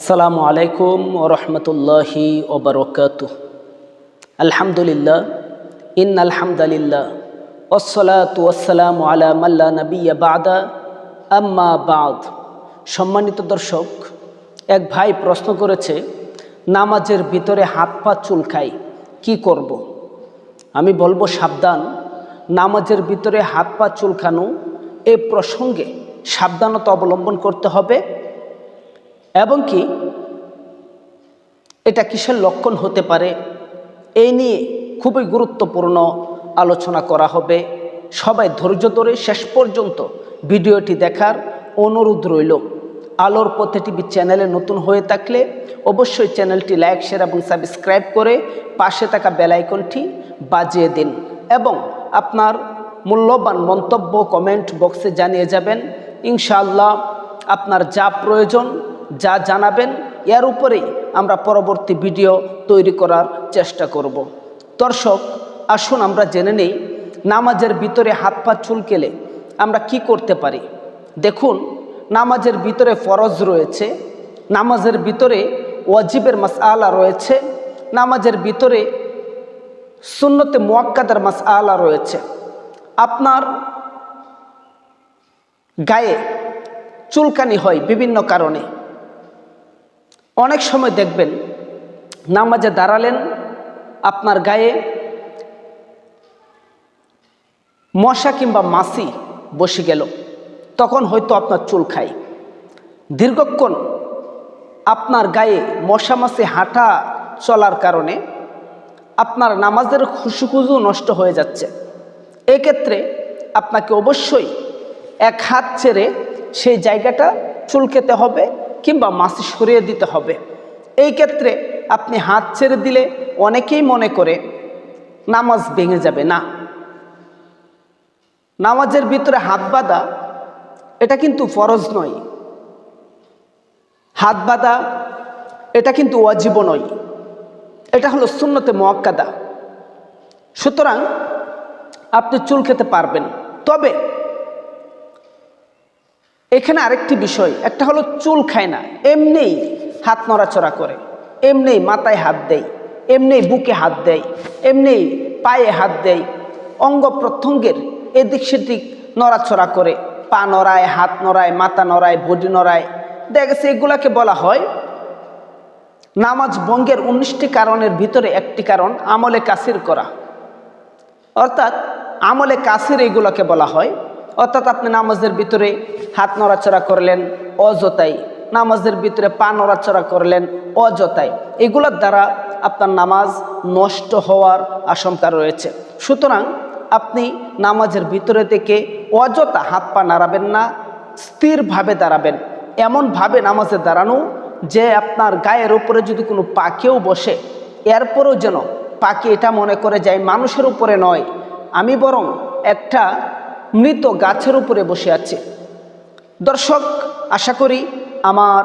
আসসালামু আলাইকুম ওরহমতুল্লাহি ওবরকাত আলহামদুলিল্লাহ ইন আলহামদুলিল্লাহ ওসলাত ওসালাম আলা মাল্লা নবিয়া বাদা। আম্মা বাদ। সম্মানিত দর্শক, এক ভাই প্রশ্ন করেছে, নামাজের ভিতরে হাত পা চুলকাই, কি করব। আমি বলব, সাবধান। নামাজের ভিতরে হাত পা চুলকানো, এ প্রসঙ্গে সাবধানতা অবলম্বন করতে হবে। এবং কি? এটা কিসের লক্ষণ হতে পারে? এই নিয়ে খুবই গুরুত্বপূর্ণ আলোচনা করা হবে। সবাই ধৈর্য ধরে শেষ পর্যন্ত ভিডিওটি দেখার অনুরোধ রইল। আলোর পথে টিভি চ্যানেলে নতুন হয়ে থাকলে অবশ্যই চ্যানেলটি লাইক, শেয়ার এবং সাবস্ক্রাইব করে পাশে থাকা বেলাইকনটি বাজিয়ে দিন এবং আপনার মূল্যবান মন্তব্য কমেন্ট বক্সে জানিয়ে যাবেন। ইনশাআল্লাহ আপনার যা প্রয়োজন যা জানাবেন, এর উপরেই আমরা পরবর্তী ভিডিও তৈরি করার চেষ্টা করব। দর্শক, আসুন আমরা জেনে নেই, নামাজের ভিতরে হাত পা চুলকেলে আমরা কি করতে পারি। দেখুন, নামাজের ভিতরে ফরজ রয়েছে, নামাজের ভিতরে ওয়াজিবের মাসআলা রয়েছে, নামাজের ভিতরে সুন্নতে মোয়াক্কাদার মাসআলা রয়েছে। আপনার গায়ে চুলকানি হয় বিভিন্ন কারণে। অনেক সময় দেখবেন নামাজে দাঁড়ালেন, আপনার গায়ে মশা কিংবা মাছি বসে গেল, তখন হয়তো আপনার চুল খায়। দীর্ঘক্ষণ আপনার গায়ে মশা মাছি হাঁটা চলার কারণে আপনার নামাজের খুশুখুজু নষ্ট হয়ে যাচ্ছে। এক্ষেত্রে আপনাকে অবশ্যই এক হাত ছেড়ে সেই জায়গাটা চুলকেতে হবে কিংবা মাছি সরিয়ে দিতে হবে। এই ক্ষেত্রে আপনি হাত ছেড়ে দিলে অনেকেই মনে করে নামাজ ভেঙে যাবে। না। নামাজের ভিতরে হাত বাঁধা, এটা কিন্তু ফরজ নয়। হাত বাঁধা, এটা কিন্তু অজীব নয়। এটা হলো শূন্যতে মোয়াক্কাদা। সুতরাং আপনি চুল খেতে পারবেন। তবে এখানে আরেকটি বিষয়, একটা হলো চুল খায় না, এমনিই হাত নড়াচড়া করে এমনি মাথায় হাত দেয় এমনি বুকে হাত দেয় এমনি পায়ে হাত দেয়, অঙ্গ প্রত্যঙ্গের এদিক সেদিক নড়াচড়া করে, পা নড়ায়, হাত নড়ায়, মাথা নড়ায়, বডি নড়ায়। দেখা গেছে এগুলাকে বলা হয় নামাজ বঙ্গের উনিশটি কারণের ভিতরে একটি কারণ, আমলে কাসির করা। অর্থাৎ আমলে কাসির এইগুলোকে বলা হয় অর্থাৎ আপনি নামাজের ভিতরে হাত নড়াচড়া করলেন, অযথাই। নামাজের ভিতরে পা নড়াচড়া করলেন, অযথাই। এগুলোর দ্বারা আপনার নামাজ নষ্ট হওয়ার আশঙ্কা রয়েছে। সুতরাং আপনি নামাজের ভিতরে থেকে অযথা হাত পা নাড়াবেন না, স্থিরভাবে দাঁড়াবেন। এমনভাবে নামাজে দাঁড়ানো যে আপনার গায়ের উপরে যদি কোনো পাখিও বসে, এরপরেও যেন পাখি এটা মনে করে যায়, মানুষের উপরে নয়। আমি বরং একটা মৃত গাছের উপরে বসে আছে। দর্শক, আশা করি আমার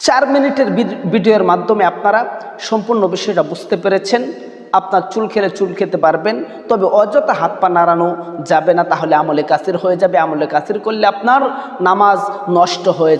চার মিনিটের ভিডিওর মাধ্যমে আপনারা সম্পূর্ণ বিষয়টা বুঝতে পেরেছেন। আপনার চুল খেলে চুল খেতে পারবেন, তবে অযথা হাত পা নাড়ানো যাবে না, তাহলে আমলে কাসির হয়ে যাবে। আমলে কাসির করলে আপনার নামাজ নষ্ট হয়ে যাবে।